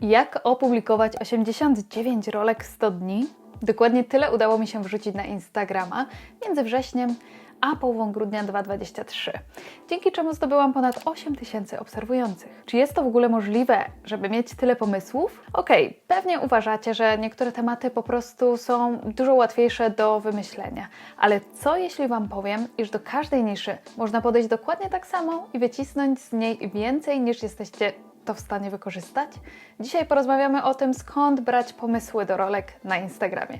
Jak opublikować 89 rolek w 100 dni? Dokładnie tyle udało mi się wrzucić na Instagrama między wrześniem a połową grudnia 2023, dzięki czemu zdobyłam ponad 8 tysięcy obserwujących. Czy jest to w ogóle możliwe, żeby mieć tyle pomysłów? Okej, pewnie uważacie, że niektóre tematy po prostu są dużo łatwiejsze do wymyślenia, ale co jeśli Wam powiem, iż do każdej niszy można podejść dokładnie tak samo i wycisnąć z niej więcej niż jesteście to w stanie wykorzystać? Dzisiaj porozmawiamy o tym, skąd brać pomysły do rolek na Instagramie.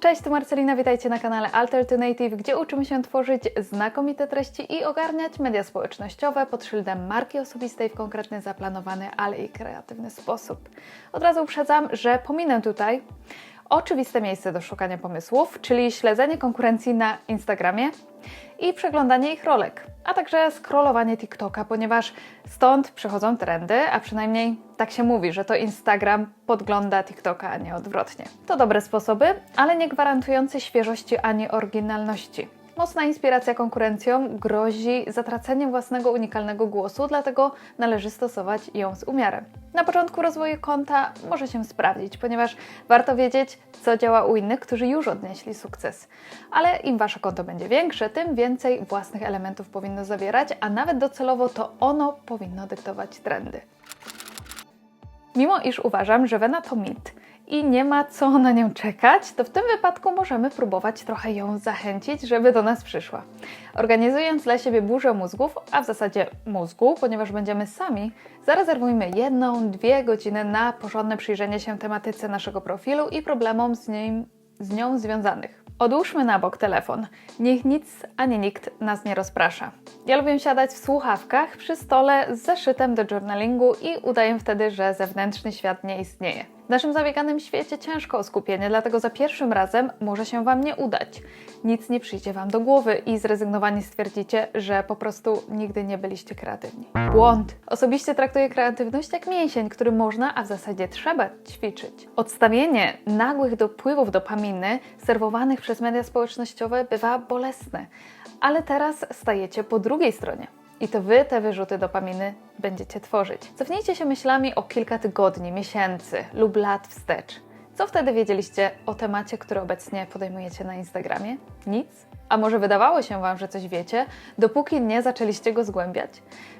Cześć, tu Marcelina, witajcie na kanale Alternative, gdzie uczymy się tworzyć znakomite treści i ogarniać media społecznościowe pod szyldem marki osobistej w konkretny, zaplanowany, ale i kreatywny sposób. Od razu uprzedzam, że pominę tutaj oczywiste miejsce do szukania pomysłów, czyli śledzenie konkurencji na Instagramie i przeglądanie ich rolek, a także scrollowanie TikToka, ponieważ stąd przychodzą trendy, a przynajmniej tak się mówi, że to Instagram podgląda TikToka, a nie odwrotnie. To dobre sposoby, ale nie gwarantujące świeżości ani oryginalności. Mocna inspiracja konkurencją grozi zatraceniem własnego unikalnego głosu, dlatego należy stosować ją z umiarem. Na początku rozwoju konta może się sprawdzić, ponieważ warto wiedzieć, co działa u innych, którzy już odnieśli sukces. Ale im wasze konto będzie większe, tym więcej własnych elementów powinno zawierać, a nawet docelowo to ono powinno dyktować trendy. Mimo iż uważam, że Wena to mit i nie ma co na nią czekać, to w tym wypadku możemy próbować trochę ją zachęcić, żeby do nas przyszła. Organizując dla siebie burzę mózgów, a w zasadzie mózgu, ponieważ będziemy sami, zarezerwujmy jedną, dwie godziny na porządne przyjrzenie się tematyce naszego profilu i problemom z, nim, z nią związanych. Odłóżmy na bok telefon. Niech nic ani nikt nas nie rozprasza. Ja lubię siadać w słuchawkach przy stole z zeszytem do journalingu i udaję wtedy, że zewnętrzny świat nie istnieje. W naszym zabieganym świecie ciężko o skupienie, dlatego za pierwszym razem może się Wam nie udać. Nic nie przyjdzie Wam do głowy i zrezygnowani stwierdzicie, że po prostu nigdy nie byliście kreatywni. Błąd! Osobiście traktuję kreatywność jak mięsień, który można, a w zasadzie trzeba ćwiczyć. Odstawienie nagłych dopływów dopaminy serwowanych przez media społecznościowe bywa bolesne, ale teraz stajecie po drugiej stronie. I to Wy te wyrzuty dopaminy będziecie tworzyć. Cofnijcie się myślami o kilka tygodni, miesięcy lub lat wstecz. Co wtedy wiedzieliście o temacie, który obecnie podejmujecie na Instagramie? Nic? A może wydawało się Wam, że coś wiecie, dopóki nie zaczęliście go zgłębiać?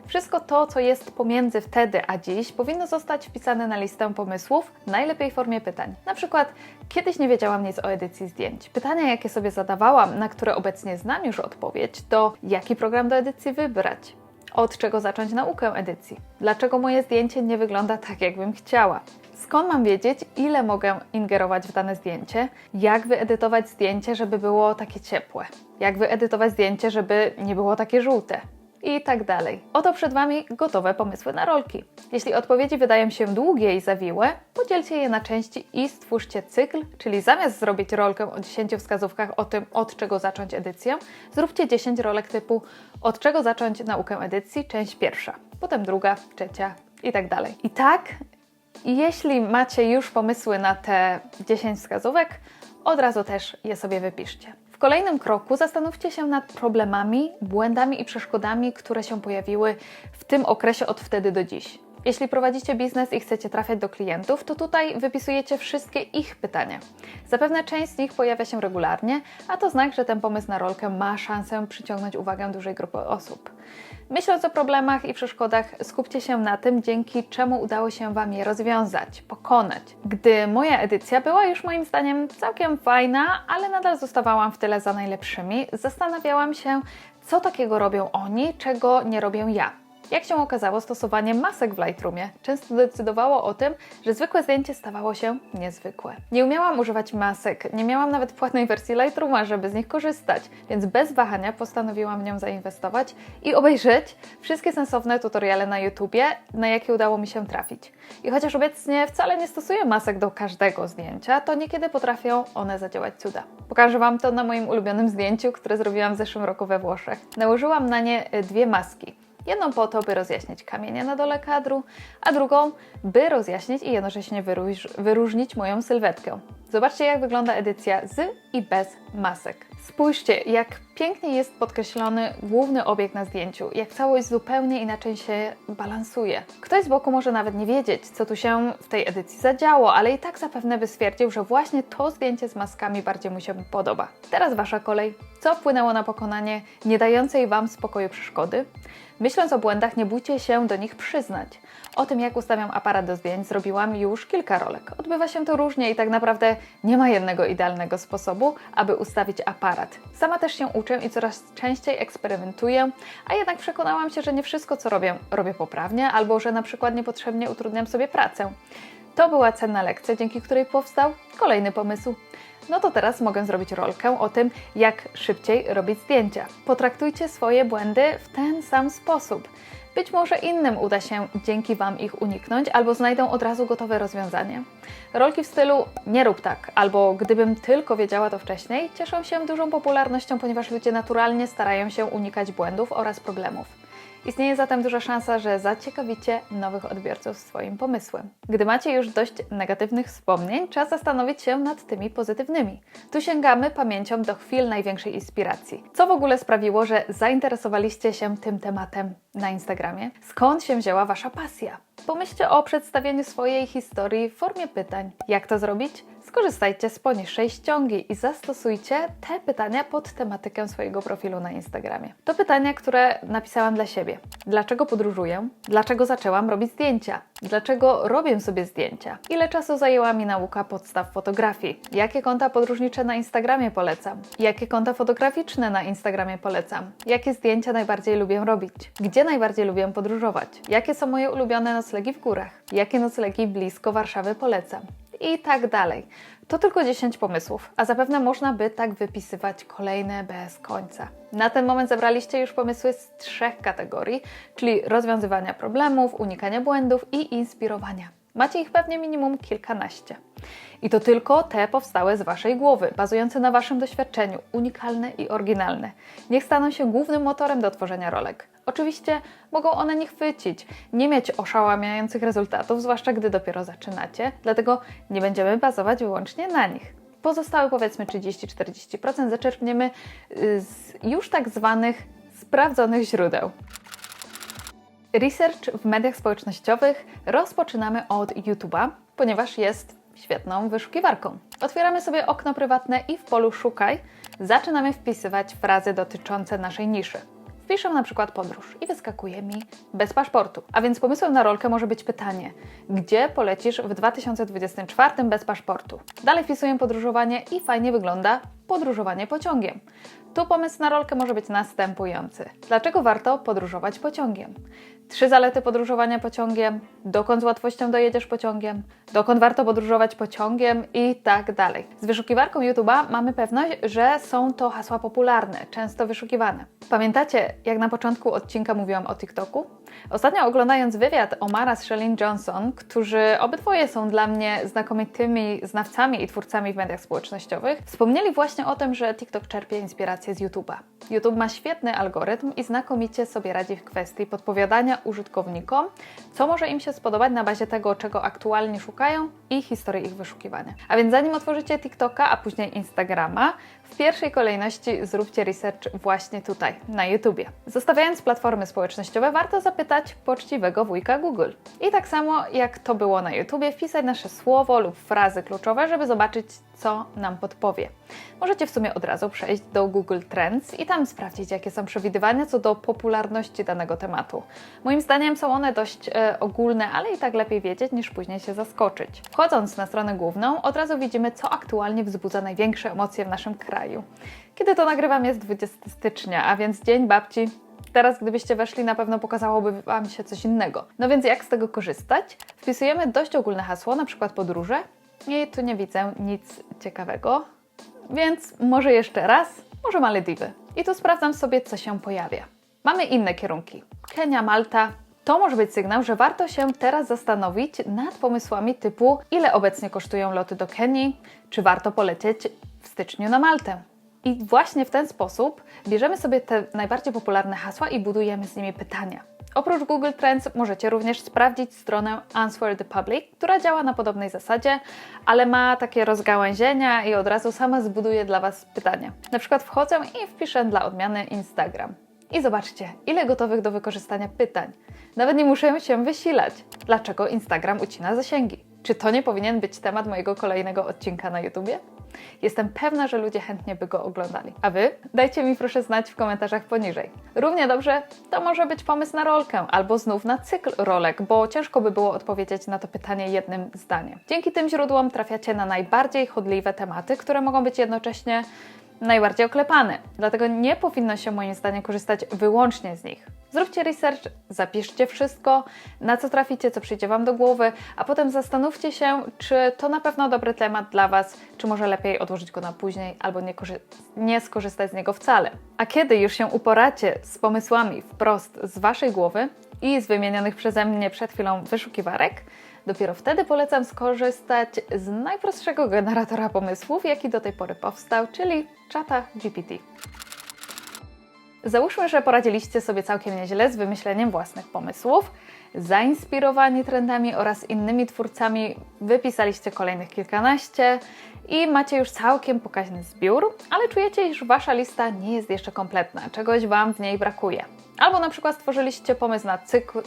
Wszystko to, co jest pomiędzy wtedy a dziś, powinno zostać wpisane na listę pomysłów, najlepiej w formie pytań. Na przykład, kiedyś nie wiedziałam nic o edycji zdjęć. Pytania, jakie sobie zadawałam, na które obecnie znam już odpowiedź, to jaki program do edycji wybrać? Od czego zacząć naukę edycji? Dlaczego moje zdjęcie nie wygląda tak, jakbym chciała? Skąd mam wiedzieć, ile mogę ingerować w dane zdjęcie? Jak wyedytować zdjęcie, żeby było takie ciepłe? Jak wyedytować zdjęcie, żeby nie było takie żółte? I tak dalej. Oto przed Wami gotowe pomysły na rolki. Jeśli odpowiedzi wydają się długie i zawiłe, podzielcie je na części i stwórzcie cykl, czyli zamiast zrobić rolkę o 10 wskazówkach o tym, od czego zacząć edycję, zróbcie 10 rolek typu od czego zacząć naukę edycji, część pierwsza, potem druga, trzecia i tak dalej. I tak i jeśli macie już pomysły na te 10 wskazówek, od razu też je sobie wypiszcie. W kolejnym kroku zastanówcie się nad problemami, błędami i przeszkodami, które się pojawiły w tym okresie od wtedy do dziś. Jeśli prowadzicie biznes i chcecie trafiać do klientów, to tutaj wypisujecie wszystkie ich pytania. Zapewne część z nich pojawia się regularnie, a to znak, że ten pomysł na rolkę ma szansę przyciągnąć uwagę dużej grupy osób. Myśląc o problemach i przeszkodach, skupcie się na tym, dzięki czemu udało się Wam je rozwiązać, pokonać. Gdy moja edycja była już moim zdaniem całkiem fajna, ale nadal zostawałam w tyle za najlepszymi, zastanawiałam się, co takiego robią oni, czego nie robię ja. Jak się okazało, stosowanie masek w Lightroomie często decydowało o tym, że zwykłe zdjęcie stawało się niezwykłe. Nie umiałam używać masek, nie miałam nawet płatnej wersji Lightrooma, żeby z nich korzystać, więc bez wahania postanowiłam w nią zainwestować i obejrzeć wszystkie sensowne tutoriale na YouTubie, na jakie udało mi się trafić. I chociaż obecnie wcale nie stosuję masek do każdego zdjęcia, to niekiedy potrafią one zadziałać cuda. Pokażę Wam to na moim ulubionym zdjęciu, które zrobiłam w zeszłym roku we Włoszech. Nałożyłam na nie dwie maski. Jedną po to, by rozjaśnić kamienie na dole kadru, a drugą, by rozjaśnić i jednocześnie wyróż wyróżnić moją sylwetkę. Zobaczcie, jak wygląda edycja z i bez masek. Spójrzcie, jak Pięknie jest podkreślony główny obiekt na zdjęciu, jak całość zupełnie inaczej się balansuje. Ktoś z boku może nawet nie wiedzieć, co tu się w tej edycji zadziało, ale i tak zapewne by stwierdził, że właśnie to zdjęcie z maskami bardziej mu się podoba. Teraz Wasza kolej. Co wpłynęło na pokonanie nie dającej Wam spokoju przeszkody? Myśląc o błędach, nie bójcie się do nich przyznać. O tym, jak ustawiam aparat do zdjęć, zrobiłam już kilka rolek. Odbywa się to różnie i tak naprawdę nie ma jednego idealnego sposobu, aby ustawić aparat. Sama też się uczę i coraz częściej eksperymentuję, a jednak przekonałam się, że nie wszystko, co robię, robię poprawnie, albo że na przykład niepotrzebnie utrudniam sobie pracę. To była cenna lekcja, dzięki której powstał kolejny pomysł. No to teraz mogę zrobić rolkę o tym, jak szybciej robić zdjęcia. Potraktujcie swoje błędy w ten sam sposób. Być może innym uda się dzięki Wam ich uniknąć, albo znajdą od razu gotowe rozwiązanie. Rolki w stylu nie rób tak, albo gdybym tylko wiedziała to wcześniej, cieszą się dużą popularnością, ponieważ ludzie naturalnie starają się unikać błędów oraz problemów. Istnieje zatem duża szansa, że zaciekawicie nowych odbiorców swoim pomysłem. Gdy macie już dość negatywnych wspomnień, czas zastanowić się nad tymi pozytywnymi. Tu sięgamy pamięcią do chwil największej inspiracji. Co w ogóle sprawiło, że zainteresowaliście się tym tematem na Instagramie? Skąd się wzięła Wasza pasja? Pomyślcie o przedstawieniu swojej historii w formie pytań. Jak to zrobić? Skorzystajcie z poniższej ściągi i zastosujcie te pytania pod tematykę swojego profilu na Instagramie. To pytania, które napisałam dla siebie. Dlaczego podróżuję? Dlaczego zaczęłam robić zdjęcia? Dlaczego robię sobie zdjęcia? Ile czasu zajęła mi nauka podstaw fotografii? Jakie konta podróżnicze na Instagramie polecam? Jakie konta fotograficzne na Instagramie polecam? Jakie zdjęcia najbardziej lubię robić? Gdzie najbardziej lubię podróżować? Jakie są moje ulubione noclegi w górach? Jakie noclegi blisko Warszawy polecam? I tak dalej. To tylko 10 pomysłów, a zapewne można by tak wypisywać kolejne bez końca. Na ten moment zebraliście już pomysły z trzech kategorii, czyli rozwiązywania problemów, unikania błędów i inspirowania. Macie ich pewnie minimum kilkanaście. I to tylko te powstałe z Waszej głowy, bazujące na Waszym doświadczeniu, unikalne i oryginalne. Niech staną się głównym motorem do tworzenia rolek. Oczywiście mogą one nie chwycić, nie mieć oszałamiających rezultatów, zwłaszcza gdy dopiero zaczynacie, dlatego nie będziemy bazować wyłącznie na nich. Pozostałe powiedzmy 30-40% zaczerpniemy y, z już tak zwanych sprawdzonych źródeł. Research w mediach społecznościowych rozpoczynamy od YouTube'a, ponieważ jest świetną wyszukiwarką. Otwieramy sobie okno prywatne i w polu Szukaj zaczynamy wpisywać frazy dotyczące naszej niszy. Wpiszę na przykład podróż i wyskakuje mi bez paszportu. A więc pomysłem na rolkę może być pytanie, gdzie polecisz w 2024 bez paszportu? Dalej wpisuję podróżowanie i fajnie wygląda podróżowanie pociągiem. Tu pomysł na rolkę może być następujący. Dlaczego warto podróżować pociągiem? Trzy zalety podróżowania pociągiem, dokąd z łatwością dojedziesz pociągiem, dokąd warto podróżować pociągiem i tak dalej. Z wyszukiwarką YouTube'a mamy pewność, że są to hasła popularne, często wyszukiwane. Pamiętacie, jak na początku odcinka mówiłam o TikToku? Ostatnio oglądając wywiad Omara z Shelin Johnson, którzy obydwoje są dla mnie znakomitymi znawcami i twórcami w mediach społecznościowych, wspomnieli właśnie o tym, że TikTok czerpie inspirację z YouTube'a. YouTube ma świetny algorytm i znakomicie sobie radzi w kwestii podpowiadania użytkownikom, co może im się spodobać na bazie tego, czego aktualnie szukają i historii ich wyszukiwania. A więc zanim otworzycie TikToka, a później Instagrama, w pierwszej kolejności zróbcie research właśnie tutaj, na YouTubie. Zostawiając platformy społecznościowe, warto zapytać poczciwego wujka Google. I tak samo jak to było na YouTubie, wpisać nasze słowo lub frazy kluczowe, żeby zobaczyć, co nam podpowie. Możecie w sumie od razu przejść do Google Trends i tam sprawdzić, jakie są przewidywania co do popularności danego tematu. Moim zdaniem są one dość e, ogólne, ale i tak lepiej wiedzieć, niż później się zaskoczyć. Wchodząc na stronę główną, od razu widzimy, co aktualnie wzbudza największe emocje w naszym kraju. Kiedy to nagrywam jest 20 stycznia, a więc Dzień Babci Teraz, gdybyście weszli, na pewno pokazałoby Wam się coś innego. No więc jak z tego korzystać? Wpisujemy dość ogólne hasło, na przykład podróże. I tu nie widzę nic ciekawego. Więc może jeszcze raz, może Malediwy. I tu sprawdzam sobie, co się pojawia. Mamy inne kierunki. Kenia, Malta. To może być sygnał, że warto się teraz zastanowić nad pomysłami typu ile obecnie kosztują loty do Kenii, czy warto polecieć w styczniu na Maltę. I właśnie w ten sposób bierzemy sobie te najbardziej popularne hasła i budujemy z nimi pytania. Oprócz Google Trends możecie również sprawdzić stronę Answer the Public, która działa na podobnej zasadzie, ale ma takie rozgałęzienia i od razu sama zbuduje dla Was pytanie. Na przykład wchodzę i wpiszę dla odmiany Instagram. I zobaczcie, ile gotowych do wykorzystania pytań. Nawet nie muszę się wysilać. Dlaczego Instagram ucina zasięgi? Czy to nie powinien być temat mojego kolejnego odcinka na YouTubie? Jestem pewna, że ludzie chętnie by go oglądali. A Wy? Dajcie mi proszę znać w komentarzach poniżej. Równie dobrze to może być pomysł na rolkę albo znów na cykl rolek, bo ciężko by było odpowiedzieć na to pytanie jednym zdaniem. Dzięki tym źródłom trafiacie na najbardziej chodliwe tematy, które mogą być jednocześnie najbardziej oklepane. Dlatego nie powinno się moim zdaniem korzystać wyłącznie z nich. Zróbcie research, zapiszcie wszystko, na co traficie, co przyjdzie Wam do głowy, a potem zastanówcie się, czy to na pewno dobry temat dla Was, czy może lepiej odłożyć go na później albo nie, nie skorzystać z niego wcale. A kiedy już się uporacie z pomysłami wprost z Waszej głowy i z wymienionych przeze mnie przed chwilą wyszukiwarek, Dopiero wtedy polecam skorzystać z najprostszego generatora pomysłów, jaki do tej pory powstał, czyli czata GPT. Załóżmy, że poradziliście sobie całkiem nieźle z wymyśleniem własnych pomysłów. Zainspirowani trendami oraz innymi twórcami, wypisaliście kolejnych kilkanaście i macie już całkiem pokaźny zbiór, ale czujecie, iż wasza lista nie jest jeszcze kompletna, czegoś wam w niej brakuje. Albo na przykład stworzyliście pomysł na cykl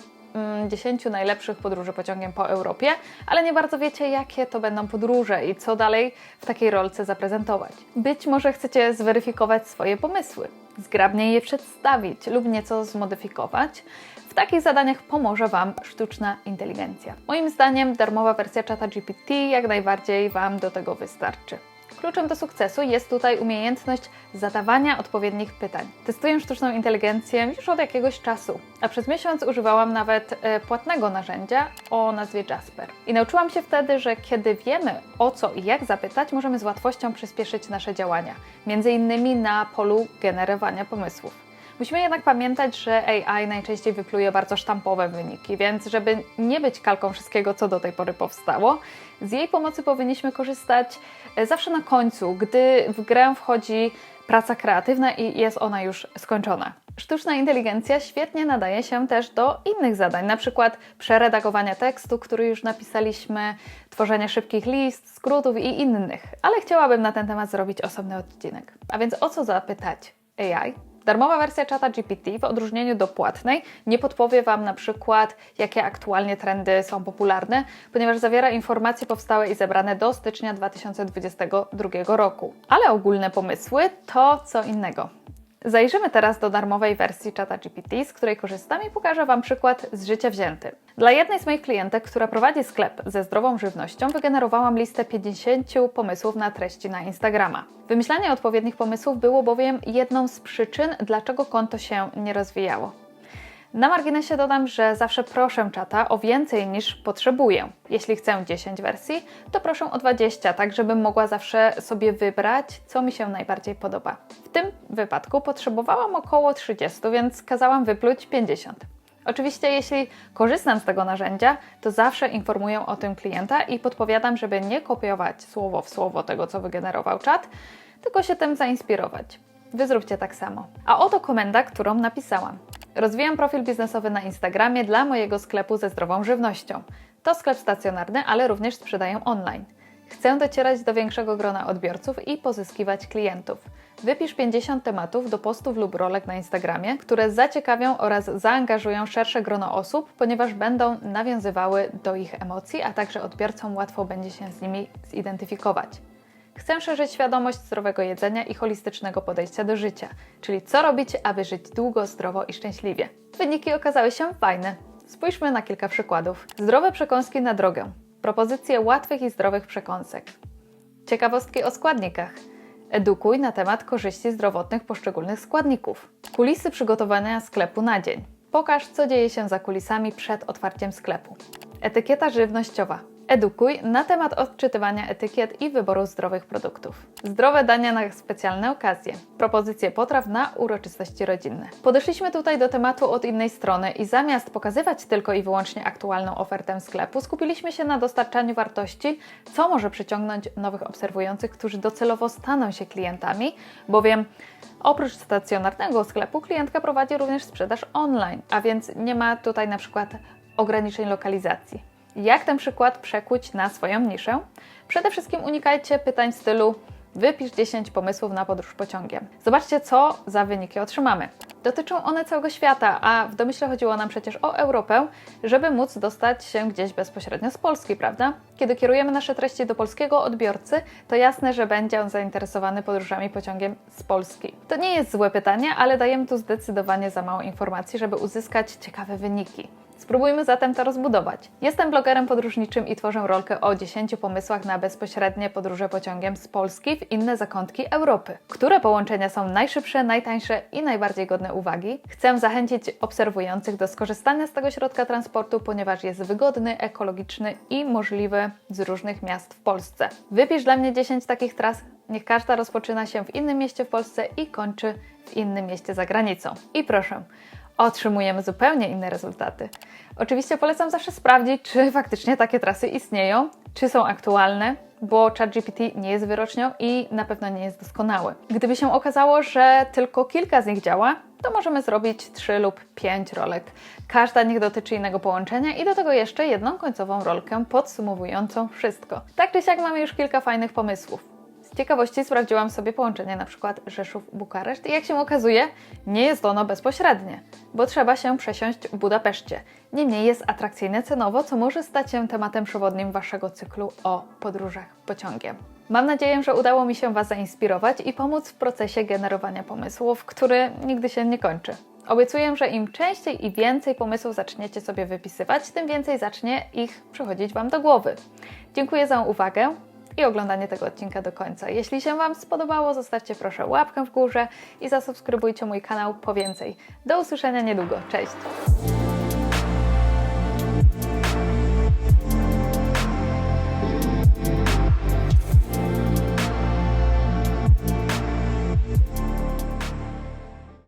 10 najlepszych podróży pociągiem po Europie, ale nie bardzo wiecie, jakie to będą podróże i co dalej w takiej rolce zaprezentować. Być może chcecie zweryfikować swoje pomysły, zgrabnie je przedstawić lub nieco zmodyfikować. W takich zadaniach pomoże Wam sztuczna inteligencja. Moim zdaniem darmowa wersja czata GPT jak najbardziej Wam do tego wystarczy. Kluczem do sukcesu jest tutaj umiejętność zadawania odpowiednich pytań. Testuję sztuczną inteligencję już od jakiegoś czasu, a przez miesiąc używałam nawet e, płatnego narzędzia o nazwie Jasper. I nauczyłam się wtedy, że kiedy wiemy o co i jak zapytać, możemy z łatwością przyspieszyć nasze działania, między innymi na polu generowania pomysłów. Musimy jednak pamiętać, że AI najczęściej wypluje bardzo sztampowe wyniki, więc żeby nie być kalką wszystkiego, co do tej pory powstało, z jej pomocy powinniśmy korzystać e, zawsze na końcu, gdy w grę wchodzi praca kreatywna i jest ona już skończona. Sztuczna inteligencja świetnie nadaje się też do innych zadań, na przykład przeredagowania tekstu, który już napisaliśmy, tworzenia szybkich list, skrótów i innych, ale chciałabym na ten temat zrobić osobny odcinek. A więc o co zapytać AI? Darmowa wersja czata GPT w odróżnieniu do płatnej nie podpowie Wam na przykład, jakie aktualnie trendy są popularne, ponieważ zawiera informacje powstałe i zebrane do stycznia 2022 roku. Ale ogólne pomysły to co innego. Zajrzymy teraz do darmowej wersji czata GPT, z której korzystam i pokażę Wam przykład z życia wzięty. Dla jednej z moich klientek, która prowadzi sklep ze zdrową żywnością, wygenerowałam listę 50 pomysłów na treści na Instagrama. Wymyślanie odpowiednich pomysłów było bowiem jedną z przyczyn, dlaczego konto się nie rozwijało. Na marginesie dodam, że zawsze proszę czata o więcej niż potrzebuję. Jeśli chcę 10 wersji, to proszę o 20, tak żebym mogła zawsze sobie wybrać, co mi się najbardziej podoba. W tym wypadku potrzebowałam około 30, więc kazałam wypluć 50. Oczywiście, jeśli korzystam z tego narzędzia, to zawsze informuję o tym klienta i podpowiadam, żeby nie kopiować słowo w słowo tego, co wygenerował czat, tylko się tym zainspirować. Wy zróbcie tak samo. A oto komenda, którą napisałam. Rozwijam profil biznesowy na Instagramie dla mojego sklepu ze zdrową żywnością. To sklep stacjonarny, ale również sprzedaję online. Chcę docierać do większego grona odbiorców i pozyskiwać klientów. Wypisz 50 tematów do postów lub rolek na Instagramie, które zaciekawią oraz zaangażują szersze grono osób, ponieważ będą nawiązywały do ich emocji, a także odbiorcom łatwo będzie się z nimi zidentyfikować. Chcę szerzyć świadomość zdrowego jedzenia i holistycznego podejścia do życia, czyli co robić, aby żyć długo, zdrowo i szczęśliwie. Wyniki okazały się fajne. Spójrzmy na kilka przykładów. Zdrowe przekąski na drogę. Propozycje łatwych i zdrowych przekąsek. Ciekawostki o składnikach. Edukuj na temat korzyści zdrowotnych poszczególnych składników. Kulisy przygotowania sklepu na dzień. Pokaż, co dzieje się za kulisami przed otwarciem sklepu. Etykieta żywnościowa. Edukuj na temat odczytywania etykiet i wyboru zdrowych produktów. Zdrowe dania na specjalne okazje. Propozycje potraw na uroczystości rodzinne. Podeszliśmy tutaj do tematu od innej strony i zamiast pokazywać tylko i wyłącznie aktualną ofertę sklepu, skupiliśmy się na dostarczaniu wartości, co może przyciągnąć nowych obserwujących, którzy docelowo staną się klientami, bowiem Oprócz stacjonarnego sklepu, klientka prowadzi również sprzedaż online, a więc nie ma tutaj na przykład ograniczeń lokalizacji. Jak ten przykład przekuć na swoją niszę? Przede wszystkim unikajcie pytań w stylu wypisz 10 pomysłów na podróż pociągiem. Zobaczcie, co za wyniki otrzymamy. Dotyczą one całego świata, a w domyśle chodziło nam przecież o Europę, żeby móc dostać się gdzieś bezpośrednio z Polski, prawda? Kiedy kierujemy nasze treści do polskiego odbiorcy, to jasne, że będzie on zainteresowany podróżami pociągiem z Polski. To nie jest złe pytanie, ale dajemy tu zdecydowanie za mało informacji, żeby uzyskać ciekawe wyniki. Spróbujmy zatem to rozbudować. Jestem blogerem podróżniczym i tworzę rolkę o 10 pomysłach na bezpośrednie podróże pociągiem z Polski w inne zakątki Europy. Które połączenia są najszybsze, najtańsze i najbardziej godne uwagi? Chcę zachęcić obserwujących do skorzystania z tego środka transportu, ponieważ jest wygodny, ekologiczny i możliwy z różnych miast w Polsce. Wypisz dla mnie 10 takich tras. Niech każda rozpoczyna się w innym mieście w Polsce i kończy w innym mieście za granicą. I proszę, otrzymujemy zupełnie inne rezultaty. Oczywiście polecam zawsze sprawdzić, czy faktycznie takie trasy istnieją, czy są aktualne, bo ChatGPT nie jest wyrocznią i na pewno nie jest doskonały. Gdyby się okazało, że tylko kilka z nich działa, to możemy zrobić 3 lub 5 rolek. Każda niech dotyczy innego połączenia i do tego jeszcze jedną końcową rolkę podsumowującą wszystko. Tak czy siak mamy już kilka fajnych pomysłów. Ciekawości sprawdziłam sobie połączenie na przykład Rzeszów-Bukareszt i jak się okazuje, nie jest ono bezpośrednie, bo trzeba się przesiąść w Budapeszcie. Niemniej jest atrakcyjne cenowo, co może stać się tematem przewodnim Waszego cyklu o podróżach pociągiem. Mam nadzieję, że udało mi się Was zainspirować i pomóc w procesie generowania pomysłów, który nigdy się nie kończy. Obiecuję, że im częściej i więcej pomysłów zaczniecie sobie wypisywać, tym więcej zacznie ich przychodzić Wam do głowy. Dziękuję za uwagę i oglądanie tego odcinka do końca. Jeśli się Wam spodobało, zostawcie proszę łapkę w górze i zasubskrybujcie mój kanał po więcej. Do usłyszenia niedługo. Cześć!